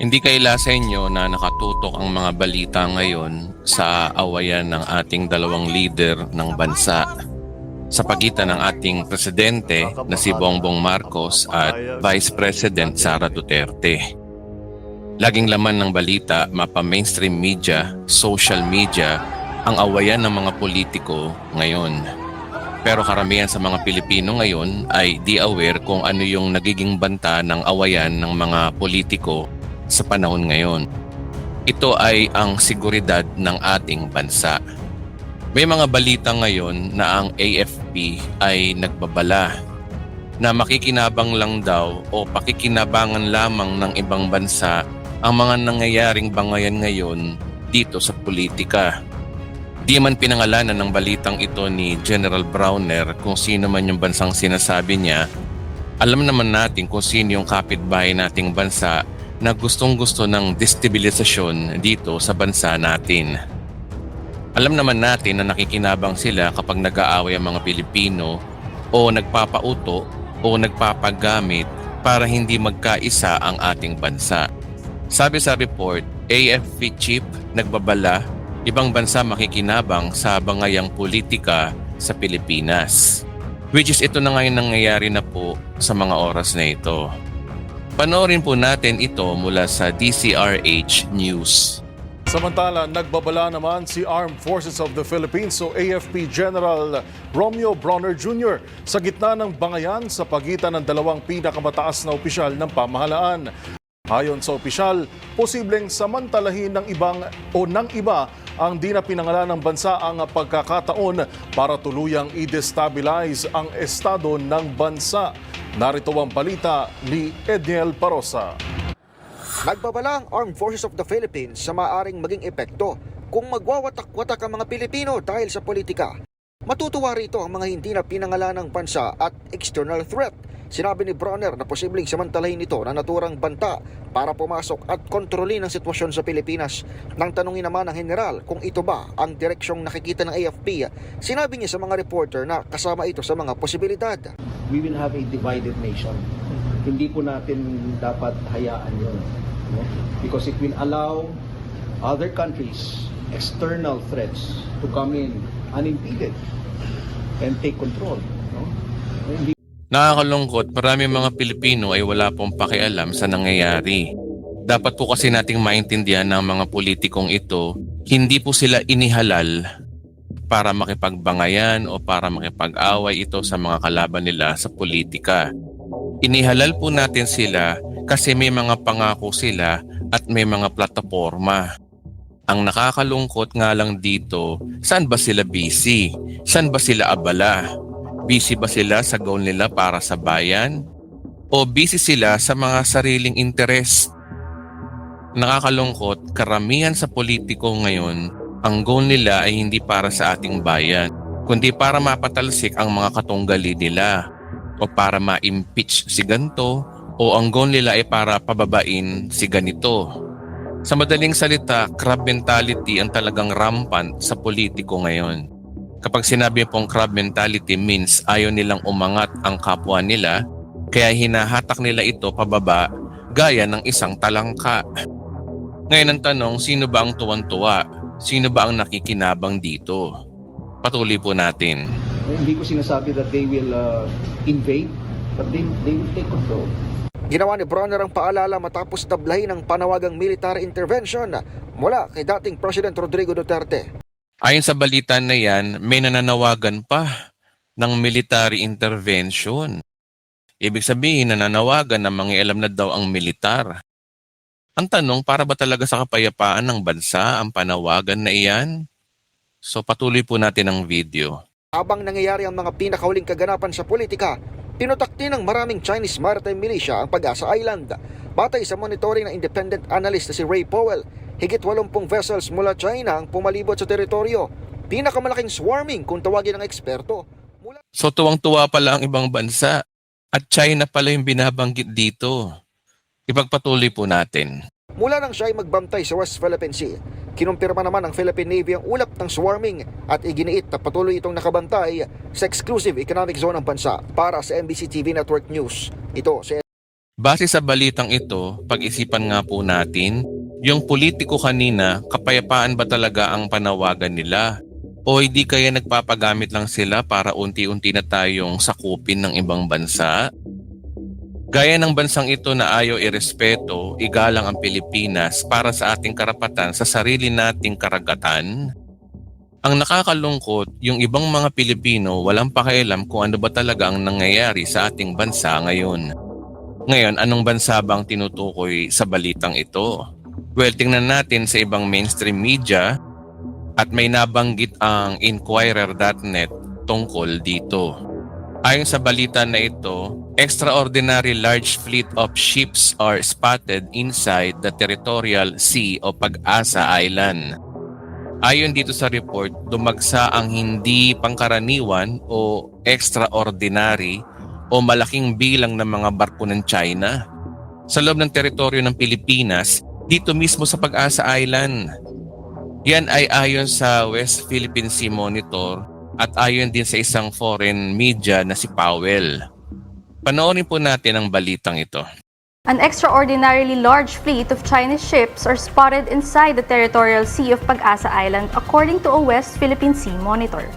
Hindi kaila sa inyo na nakatutok ang mga balita ngayon sa awayan ng ating dalawang leader ng bansa sa pagitan ng ating presidente na si Bongbong Marcos at Vice President Sara Duterte. Laging laman ng balita, mapa mainstream media, social media, ang awayan ng mga politiko ngayon. Pero karamihan sa mga Pilipino ngayon ay di aware kung ano yung nagiging banta ng awayan ng mga politiko sa panahon ngayon. Ito ay ang seguridad ng ating bansa. May mga balita ngayon na ang AFP ay nagbabala na makikinabang lang daw o pakikinabangan lamang ng ibang bansa ang mga nangyayaring bangayan ngayon dito sa politika. Di man pinangalanan ng balitang ito ni General Browner kung sino man yung bansang sinasabi niya, alam naman natin kung sino yung kapitbahay nating bansa na gustong gusto ng destabilisasyon dito sa bansa natin. Alam naman natin na nakikinabang sila kapag nag-aaway ang mga Pilipino o nagpapauto o nagpapagamit para hindi magkaisa ang ating bansa. Sabi sa report, AFP chief nagbabala ibang bansa makikinabang sa bangayang politika sa Pilipinas. Which is ito na ngayon nangyayari na po sa mga oras na ito. Panoorin po natin ito mula sa DCRH News. Samantala, nagbabala naman si Armed Forces of the Philippines o AFP General Romeo Bronner Jr. sa gitna ng bangayan sa pagitan ng dalawang pinakamataas na opisyal ng pamahalaan. Ayon sa opisyal, posibleng samantalahin ng ibang o ng iba ang di na pinangalan ng bansa ang pagkakataon para tuluyang i-destabilize ang estado ng bansa. Narito ang balita ni Edniel Parosa. Nagbabala ang Armed Forces of the Philippines sa maaring maging epekto kung magwawatak-watak ang mga Pilipino dahil sa politika. Matutuwa rito ang mga hindi na pinangalan ng bansa at external threat. Sinabi ni Bronner na posibleng samantalahin ito na naturang banta para pumasok at kontrolin ang sitwasyon sa Pilipinas. Nang tanungin naman ng general kung ito ba ang direksyong nakikita ng AFP, sinabi niya sa mga reporter na kasama ito sa mga posibilidad. we will have a divided nation. Hindi po natin dapat hayaan yun. Because it will allow other countries, external threats, to come in unimpeded and take control. No? Hindi Nakakalungkot, marami mga Pilipino ay wala pong pakialam sa nangyayari. Dapat po kasi nating maintindihan ng mga politikong ito, hindi po sila inihalal para makipagbangayan o para makipag-away ito sa mga kalaban nila sa politika. Inihalal po natin sila kasi may mga pangako sila at may mga plataforma. Ang nakakalungkot nga lang dito, saan ba sila busy? Saan ba sila abala? Busy ba sila sa goal nila para sa bayan? O busy sila sa mga sariling interest? Nakakalungkot, karamihan sa politiko ngayon, ang goal nila ay hindi para sa ating bayan, kundi para mapatalsik ang mga katunggali nila o para ma-impeach si ganito o ang goal nila ay para pababain si ganito. Sa madaling salita, crab mentality ang talagang rampant sa politiko ngayon. Kapag sinabi pong crab mentality means ayaw nilang umangat ang kapwa nila, kaya hinahatak nila ito pababa gaya ng isang talangka. Ngayon ang tanong, sino ba ang tuwan-tuwa? Sino ba ang nakikinabang dito? Patuloy po natin. hindi ko sinasabi that they will uh, invade, but they, they will take control. Ginawa ni Bronner ang paalala matapos tablahin ang panawagang military intervention mula kay dating President Rodrigo Duterte. Ayon sa balita na yan, may nananawagan pa ng military intervention. Ibig sabihin, nananawagan na mangialam na daw ang militar. Ang tanong, para ba talaga sa kapayapaan ng bansa ang panawagan na iyan? So patuloy po natin ang video. Habang nangyayari ang mga pinakahuling kaganapan sa politika, tinutakti ng maraming Chinese maritime militia ang Pag-asa Island. Batay sa monitoring ng independent analyst na si Ray Powell, higit 80 vessels mula China ang pumalibot sa teritoryo. Pinakamalaking swarming kung tawagin ng eksperto. Mula So tuwang-tuwa pala ang ibang bansa at China pala yung binabanggit dito. Ipagpatuloy po natin. Mula nang siya ay magbantay sa West Philippine Sea, kinumpirma naman ng Philippine Navy ang ulap ng swarming at iginiit na patuloy itong nakabantay sa exclusive economic zone ng bansa para sa MBC TV Network News. Ito si Base sa balitang ito, pag-isipan nga po natin, yung politiko kanina, kapayapaan ba talaga ang panawagan nila? O hindi kaya nagpapagamit lang sila para unti-unti na tayong sakupin ng ibang bansa? Gaya ng bansang ito na ayaw irespeto, igalang ang Pilipinas para sa ating karapatan sa sarili nating karagatan? Ang nakakalungkot, yung ibang mga Pilipino walang pakialam kung ano ba talaga ang nangyayari sa ating bansa ngayon. Ngayon, anong bansa bang tinutukoy sa balitang ito? Well, tingnan natin sa ibang mainstream media at may nabanggit ang Inquirer.net tungkol dito. Ayon sa balita na ito, extraordinary large fleet of ships are spotted inside the territorial sea o Pag-asa Island. Ayon dito sa report, dumagsa ang hindi pangkaraniwan o extraordinary o malaking bilang ng mga barko ng China sa loob ng teritoryo ng Pilipinas dito mismo sa Pag-asa Island. Yan ay ayon sa West Philippine Sea Monitor at ayon din sa isang foreign media na si Powell. Panoorin po natin ang balitang ito. An extraordinarily large fleet of Chinese ships are spotted inside the territorial sea of Pag-asa Island according to a West Philippine Sea monitor.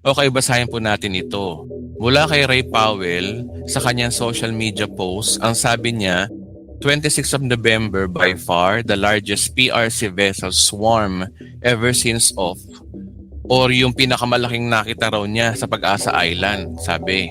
Okay, basahin po natin ito. Mula kay Ray Powell, sa kanyang social media post, ang sabi niya, 26 of November by far the largest PRC vessel swarm ever since of or yung pinakamalaking nakita raw niya sa Pag-asa Island, sabi.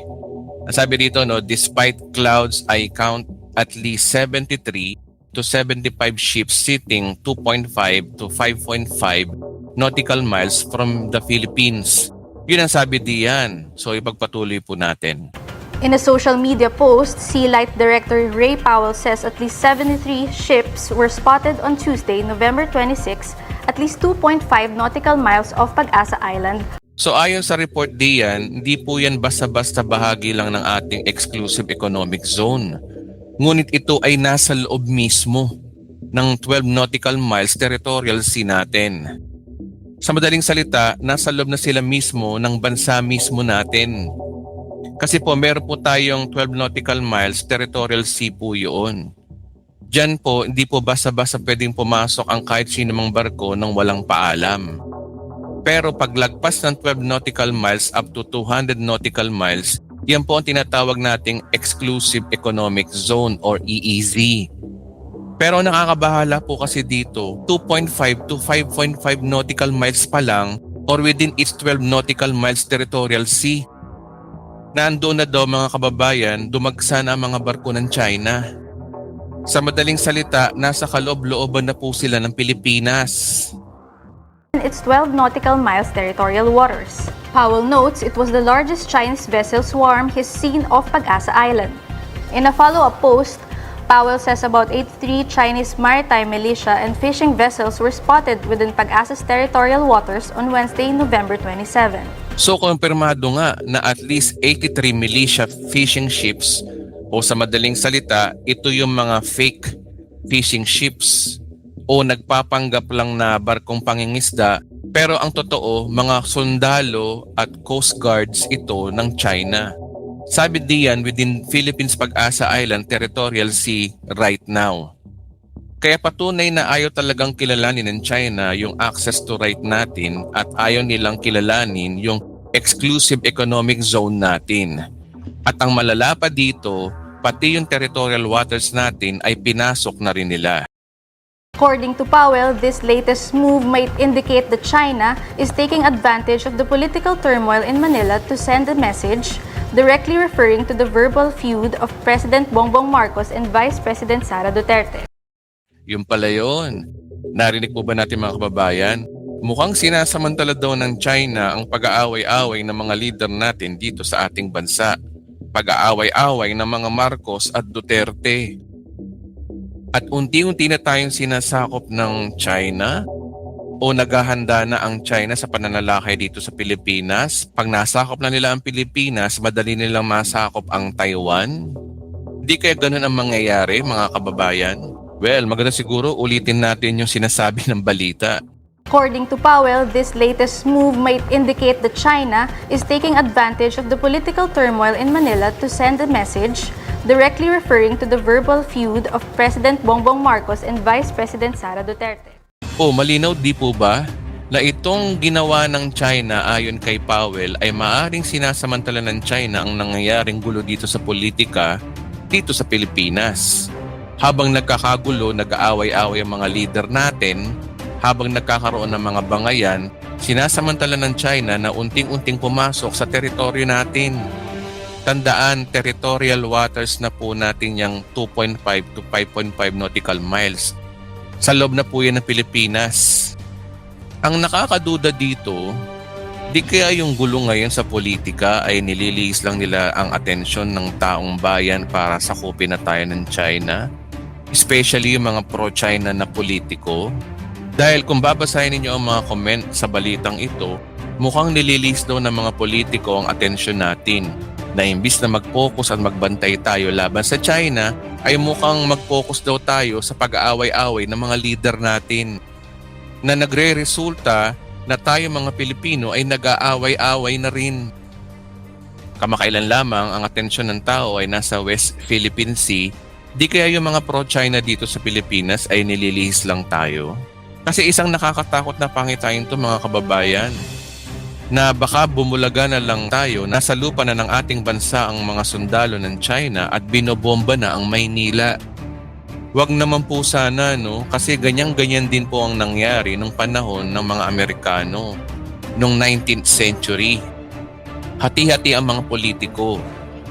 Sabi dito, no, despite clouds, I count at least 73 to 75 ships sitting 2.5 to 5.5 nautical miles from the Philippines. Yun ang sabi diyan. So ipagpatuloy po natin. In a social media post, Sea Light Director Ray Powell says at least 73 ships were spotted on Tuesday, November 26, at least 2.5 nautical miles off Pag-asa Island, So ayon sa report diyan, hindi po yan basta-basta bahagi lang ng ating exclusive economic zone. Ngunit ito ay nasa loob mismo ng 12 nautical miles territorial sea natin. Sa madaling salita, nasa loob na sila mismo ng bansa mismo natin. Kasi po meron po tayong 12 nautical miles territorial sea po yun. Diyan po, hindi po basta-basta pwedeng pumasok ang kahit sino barko nang walang paalam. Pero paglagpas ng 12 nautical miles up to 200 nautical miles, yan po ang tinatawag nating Exclusive Economic Zone or EEZ. Pero nakakabahala po kasi dito, 2.5 to 5.5 nautical miles pa lang or within its 12 nautical miles territorial sea. Nandoon na daw mga kababayan, dumagsa na ang mga barko ng China. Sa madaling salita, nasa kaloob-looban na po sila ng Pilipinas. in its 12 nautical miles territorial waters. Powell notes it was the largest Chinese vessel swarm he's seen off Pag-asa Island. In a follow-up post, Powell says about 83 Chinese maritime militia and fishing vessels were spotted within Pag-asa's territorial waters on Wednesday, November 27. So kumpirmado nga na at least 83 militia fishing ships o sa madaling salita, ito yung mga fake fishing ships o nagpapanggap lang na barkong pangingisda pero ang totoo, mga sundalo at coast guards ito ng China. Sabi diyan within Philippines Pag-asa Island Territorial Sea right now. Kaya patunay na ayaw talagang kilalanin ng China yung access to right natin at ayaw nilang kilalanin yung exclusive economic zone natin. At ang malala pa dito, pati yung territorial waters natin ay pinasok na rin nila. According to Powell, this latest move might indicate that China is taking advantage of the political turmoil in Manila to send a message directly referring to the verbal feud of President Bongbong Marcos and Vice President Sara Duterte. Yung pala yun. Narinig po ba natin mga kababayan? Mukhang sinasamantala daw ng China ang pag-aaway-away ng mga leader natin dito sa ating bansa. Pag-aaway-away ng mga Marcos at Duterte. At unti-unti na tayong sinasakop ng China o naghahanda na ang China sa pananalakay dito sa Pilipinas. Pag nasakop na nila ang Pilipinas, madali nilang masakop ang Taiwan. Di kaya ganun ang mangyayari mga kababayan? Well, maganda siguro ulitin natin yung sinasabi ng balita. According to Powell, this latest move might indicate that China is taking advantage of the political turmoil in Manila to send a message directly referring to the verbal feud of President Bongbong Marcos and Vice President Sara Duterte. O malinaw di po ba na itong ginawa ng China ayon kay Powell ay maaring sinasamantala ng China ang nangyayaring gulo dito sa politika dito sa Pilipinas. Habang nagkakagulo, nag-aaway-away ang mga leader natin, habang nagkakaroon ng mga bangayan, sinasamantala ng China na unting-unting pumasok sa teritoryo natin. Tandaan, territorial waters na po natin yung 2.5 to 5.5 nautical miles. Sa loob na po yan ng Pilipinas. Ang nakakaduda dito, di kaya yung gulo ngayon sa politika ay nililiis lang nila ang atensyon ng taong bayan para sakupin na tayo ng China? Especially yung mga pro-China na politiko? Dahil kung babasahin ninyo ang mga comment sa balitang ito, mukhang nililis daw ng mga politiko ang atensyon natin na imbis na mag-focus at magbantay tayo laban sa China, ay mukhang mag-focus daw tayo sa pag-aaway-away ng mga leader natin na nagre-resulta na tayo mga Pilipino ay nag-aaway-away na rin. Kamakailan lamang ang atensyon ng tao ay nasa West Philippine Sea, di kaya yung mga pro-China dito sa Pilipinas ay nililihis lang tayo? Kasi isang nakakatakot na pangitain to mga kababayan na baka bumulaga na lang tayo, nasa lupa na ng ating bansa ang mga sundalo ng China at binobomba na ang Maynila. Huwag naman po sana, no? Kasi ganyan-ganyan din po ang nangyari nung panahon ng mga Amerikano noong 19th century. Hati-hati ang mga politiko.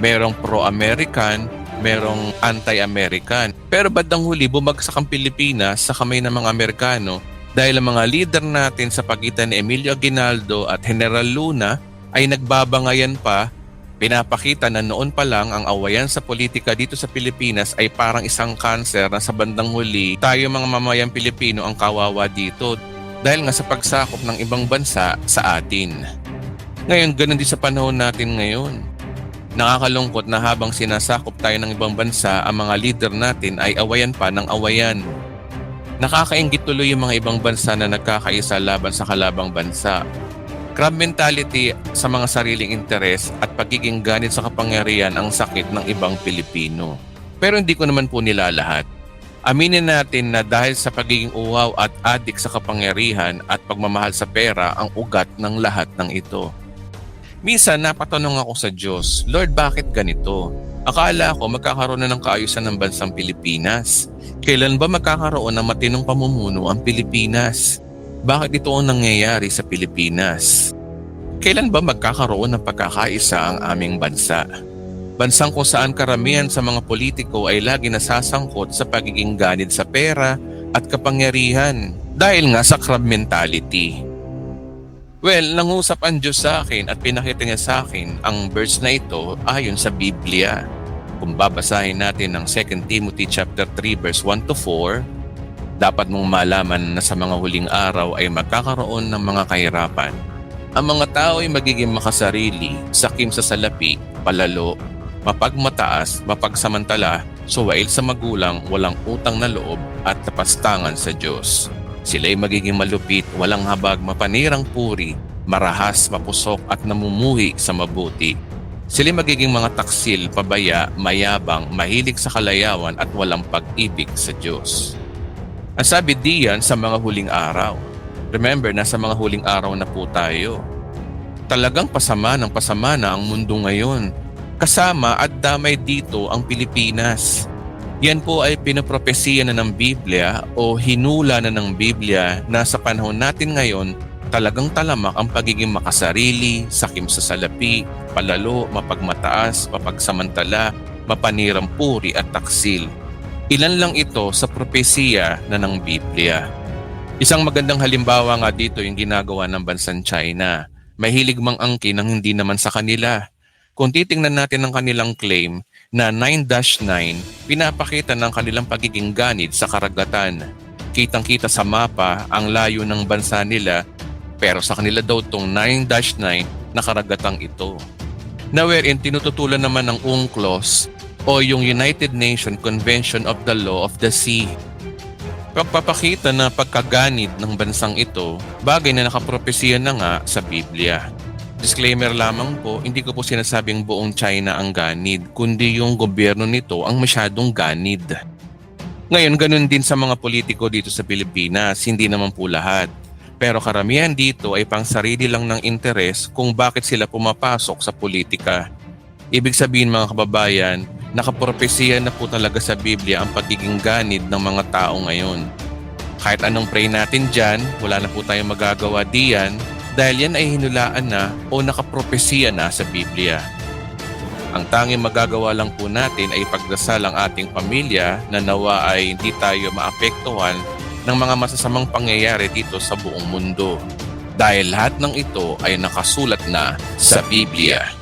Merong pro-American, merong anti-American. Pero bandang huli, bumagsak ang Pilipinas sa kamay ng mga Amerikano dahil ang mga leader natin sa pagitan ni Emilio Aguinaldo at General Luna ay nagbabangayan pa, pinapakita na noon pa lang ang awayan sa politika dito sa Pilipinas ay parang isang cancer na sa bandang huli tayo mga mamayang Pilipino ang kawawa dito dahil nga sa pagsakop ng ibang bansa sa atin. Ngayon, ganun din sa panahon natin ngayon. Nakakalungkot na habang sinasakop tayo ng ibang bansa, ang mga leader natin ay awayan pa ng awayan. Nakakaingit tuloy yung mga ibang bansa na nagkakaisa laban sa kalabang bansa. Crab mentality sa mga sariling interes at pagiging ganit sa kapangyarihan ang sakit ng ibang Pilipino. Pero hindi ko naman po nilalahat. Aminin natin na dahil sa pagiging uwaw at adik sa kapangyarihan at pagmamahal sa pera ang ugat ng lahat ng ito. Minsan napatanong ako sa Diyos, Lord bakit ganito? Akala ko magkakaroon na ng kaayusan ng bansang Pilipinas. Kailan ba magkakaroon ng matinong pamumuno ang Pilipinas? Bakit ito ang nangyayari sa Pilipinas? Kailan ba magkakaroon ng pagkakaisa ang aming bansa? Bansang kung saan karamihan sa mga politiko ay lagi nasasangkot sa pagiging ganid sa pera at kapangyarihan dahil nga sa crab mentality. Well, nangusap ang Diyos sa akin at pinakita niya sa akin ang verse na ito ayon sa Biblia. Kung babasahin natin ang 2 Timothy chapter 3 verse 1 to 4, dapat mong malaman na sa mga huling araw ay magkakaroon ng mga kahirapan. Ang mga tao ay magiging makasarili, sakim sa salapi, palalo, mapagmataas, mapagsamantala, suwail sa magulang, walang utang na loob at tapastangan sa Diyos. Sila ay magiging malupit, walang habag, mapanirang puri, marahas, mapusok at namumuhi sa mabuti. Sila ay magiging mga taksil, pabaya, mayabang, mahilig sa kalayawan at walang pag-ibig sa Diyos. Ang sabi diyan sa mga huling araw. Remember, nasa mga huling araw na po tayo. Talagang pasama ng pasama na ang mundo ngayon. Kasama at damay dito ang Pilipinas. Yan po ay pinapropesiya na ng Biblia o hinula na ng Biblia na sa panahon natin ngayon talagang talamak ang pagiging makasarili, sakim sa salapi, palalo, mapagmataas, mapagsamantala, mapanirang puri at taksil. Ilan lang ito sa propesiya na ng Biblia. Isang magandang halimbawa nga dito yung ginagawa ng bansang China. Mahilig mang angkin ng hindi naman sa kanila. Kung titingnan natin ang kanilang claim na 9-9, pinapakita ng kanilang pagiging ganid sa karagatan. Kitang-kita sa mapa ang layo ng bansa nila pero sa kanila daw tong 9-9 na karagatang ito. Na wherein tinututulan naman ng UNCLOS o yung United Nations Convention of the Law of the Sea. Pagpapakita na pagkaganid ng bansang ito, bagay na nakapropesiya na nga sa Biblia. Disclaimer lamang po, hindi ko po sinasabing buong China ang ganid, kundi yung gobyerno nito ang masyadong ganid. Ngayon, ganun din sa mga politiko dito sa Pilipinas, hindi naman po lahat. Pero karamihan dito ay pang sarili lang ng interes kung bakit sila pumapasok sa politika. Ibig sabihin mga kababayan, nakapropesiya na po talaga sa Biblia ang pagiging ganid ng mga tao ngayon. Kahit anong pray natin dyan, wala na po tayong magagawa diyan dahil yan ay hinulaan na o nakapropesiya na sa Biblia. Ang tanging magagawa lang po natin ay pagdasal ang ating pamilya na nawa ay hindi tayo maapektuhan ng mga masasamang pangyayari dito sa buong mundo. Dahil lahat ng ito ay nakasulat na sa Biblia.